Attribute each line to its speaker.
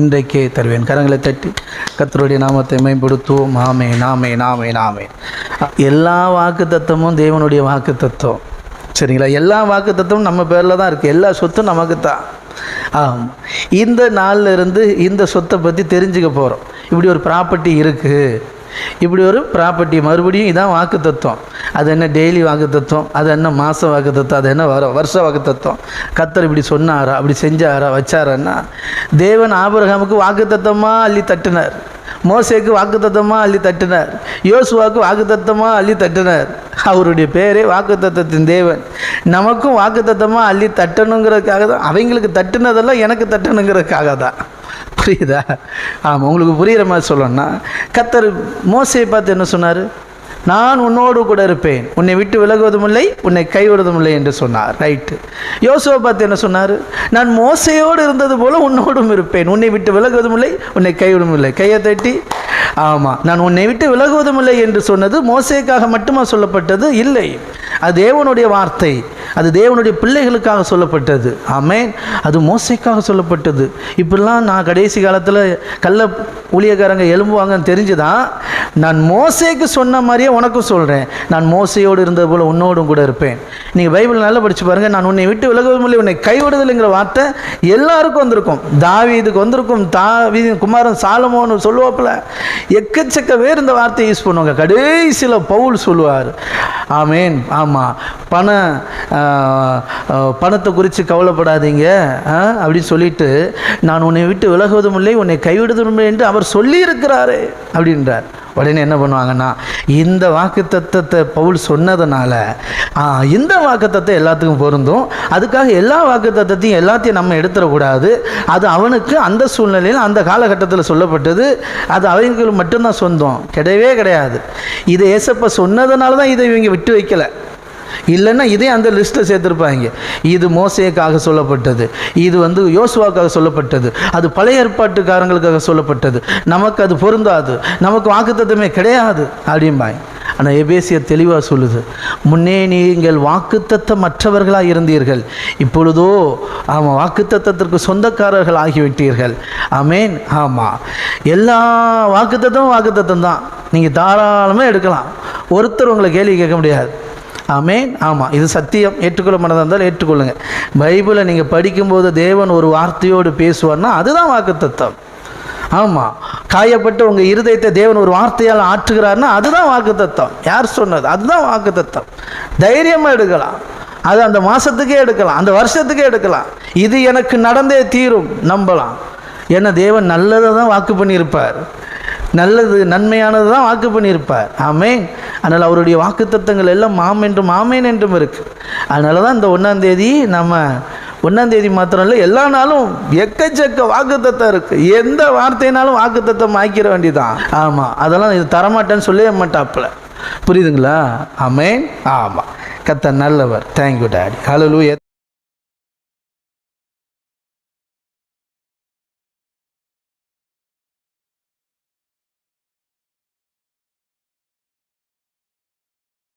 Speaker 1: இன்றைக்கே தருவேன். கரங்களை தட்டி கத்தருடைய நாமத்தை மேம்படுத்துவோம். ஆமே நாமே நாமே நாமே எல்லா வாக்கு தத்துவமும் தேவனுடைய வாக்கு தத்துவம் சரிங்களா? எல்லா வாக்கு தத்துவம் நம்ம பேரில் தான் இருக்குது எல்லா சொத்தும் நமக்கு தான். ஆமாம் இந்த நாளில் இருந்து இந்த சொத்தை பற்றி தெரிஞ்சுக்க போகிறோம் இப்படி ஒரு ப்ராப்பர்ட்டி இருக்குது இப்படி ஒரு ப்ராப்பர்ட்டி மறுபடியும் இதான் வாக்கு தத்துவம் அது என்ன டெய்லி வாக்கு தத்துவம் அது என்ன மாதம் வாக்கு தத்துவம் அது என்ன வர வருஷ வாக்கு தத்துவம் கத்தர் இப்படி சொன்னாரா? அப்படி செஞ்சாரா? வச்சாரன்னா தேவன் ஆபரகாமுக்கு வாக்கு தத்துவமாக அள்ளி தட்டினார். மோசேக்கு வாக்கு தத்தமாக அள்ளி தட்டினார். யோசுவாக்கு வாக்கு தத்தமாக அள்ளி தட்டினார். அவருடைய பேரே வாக்கு தத்தத்தின் தேவன். நமக்கும் வாக்கு தத்தமாக அள்ளி தட்டணுங்கிறதுக்காக தான் அவங்களுக்கு தட்டுனதெல்லாம் எனக்கு தட்டணுங்கிறதுக்காக தான். புரியுதா? ஆமாம் உங்களுக்கு புரிகிற மாதிரி சொல்லணும்னா கத்தர் மோசையை பார்த்து என்ன சொன்னார்? நான் உன்னோடு கூட இருப்பேன். உன்னை விட்டு விலகுவதும் இல்லை உன்னை கைவிடுவதும் இல்லை என்று சொன்னார். ரைட்டு யோசுவை பார்த்து என்ன சொன்னார்? நான் மோசையோடு இருந்தது போல உன்னோடும் இருப்பேன். உன்னை விட்டு விலகுவதும் இல்லை உன்னை கைவிடும் இல்லை கையை தட்டி ஆமாம் நான் உன்னை விட்டு விலகுவதும் இல்லை என்று சொன்னது மோசைக்காக மட்டுமா சொல்லப்பட்டது? இல்லை. அது தேவனுடைய வார்த்தை. அது தேவனுடைய பிள்ளைகளுக்காக சொல்லப்பட்டது. ஆமேன். அது மோசைக்காக சொல்லப்பட்டது. இப்படிலாம் நான் கடைசி காலத்தில் கள்ள ஊழியக்காரங்க எலும்புவாங்கன்னு தெரிஞ்சுதான் நான் மோசைக்கு சொன்ன மாதிரியே உனக்கும் சொல்கிறேன் நான் மோசையோடு இருந்தது போல் உன்னோடும் கூட இருப்பேன். நீங்கள் பைபிள் நல்லா படித்து பாருங்கள் நான் உன்னை விட்டு விலகவும் இல்லை உன்னை கைவிடுதலைங்கிற வார்த்தை எல்லாருக்கும் வந்திருக்கும். தாவீதுக்கு வந்திருக்கும். தாவி குமாரன் சாலமோன்னு சொல்லுவாப்புல. எக்கச்சக்க பேர் இந்த வார்த்தையை யூஸ் பண்ணுவாங்க. கடைசியில் பவுல் சொல்லுவார். ஆமேன். ஆமாம் பண பணத்தை குறித்து கவலைப்படாதீங்க. ஆ, அப்படின்னு சொல்லிட்டு நான் உன்னை விட்டு விலகுவதும் இல்லை உன்னை கைவிடுவதும் இல்லை என்று அவர் சொல்லியிருக்கிறாரே அப்படின்றார். உடனே என்ன பண்ணுவாங்கன்னா இந்த வாக்கு தத்துவத்தை பவுல் சொன்னதுனால இந்த வாக்கு தத்துவம் எல்லாத்துக்கும் பொருந்தும். அதுக்காக எல்லா வாக்கு தத்துவத்தையும் எல்லாத்தையும் நம்ம எடுத்துடக்கூடாது. அது அவனுக்கு அந்த சூழ்நிலையில் அந்த காலகட்டத்தில் சொல்லப்பட்டது. அது அவங்களுக்கு மட்டும்தான் சொந்தம். கிடையவே கிடையாது. இதை ஏசப்ப சொன்னதுனால தான் இதை இவங்க விட்டு வைக்கலை. இல்லைன்னா இதே அந்த லிஸ்ட்டில் சேர்த்துருப்பாங்க. இது மோசைக்காக சொல்லப்பட்டது. இது வந்து யோசுவாக்காக சொல்லப்பட்டது. அது பழைய ஏற்பாட்டுக்காரங்களுக்காக சொல்லப்பட்டது. நமக்கு அது பொருந்தாது. நமக்கு வாக்குத்தத்தமே கிடையாது. அப்படிம்பாங்க. ஆனால் எபேசிய தெளிவாக சொல்லுது. முன்னே நீங்கள் வாக்குத்தத்தை மற்றவர்களாக இருந்தீர்கள். இப்பொழுதோ ஆமாம் வாக்குத்தத்தத்திற்கு சொந்தக்காரர்கள் ஆகிவிட்டீர்கள். ஆமேன். ஆமாம் எல்லா வாக்குத்தத்தமும் வாக்குத்தத்தம் தான் நீங்கள் தாராளமாக எடுக்கலாம். ஒருத்தர் உங்களை கேள்வி கேட்க முடியாது. ஆமேன். ஆமாம் இது சத்தியம். ஏற்றுக்கொள்ள மனதாக இருந்தால் ஏற்றுக்கொள்ளுங்க. பைபிளை நீங்கள் படிக்கும்போது தேவன் ஒரு வார்த்தையோடு பேசுவார்னா அதுதான் வாக்குத்தத்தம். ஆமாம் காயப்பட்டு உங்கள் இருதயத்தை தேவன் ஒரு வார்த்தையால் ஆற்றுகிறார்னா அதுதான் வாக்குத்தத்தம். யார் சொன்னது? அதுதான் வாக்குத்தத்தம். தைரியமாக எடுக்கலாம். அது அந்த மாதத்துக்கே எடுக்கலாம். அந்த வருஷத்துக்கே எடுக்கலாம். இது எனக்கு நடந்தே தீரும். நம்பலாம். ஏன்னா தேவன் நல்லதை தான் வாக்கு பண்ணியிருப்பார். நல்லது நன்மையானது தான் வாக்கு பண்ணியிருப்பார். ஆமேன். அதனால் அவருடைய வாக்குத்தத்தங்கள் எல்லாம் மாம் என்றும் ஆமேன் என்றும் இருக்குது அதனால தான் இந்த ஒன்றாந்தேதி நம்ம ஒன்றாந்தேதி மாத்திரம் இல்லை எல்லா நாளும் எக்கச்சக்க வாக்குத்தத்தம் இருக்குது எந்த வார்த்தைனாலும் வாக்குத்தத்தம் ஆக்கிற வேண்டியதான் ஆமாம் அதெல்லாம் இது தரமாட்டேன்னு சொல்லவே மாட்டாப்புல. புரியுதுங்களா? ஆமேன். ஆமாம் கத்த நல்லவர். Thank you daddy hello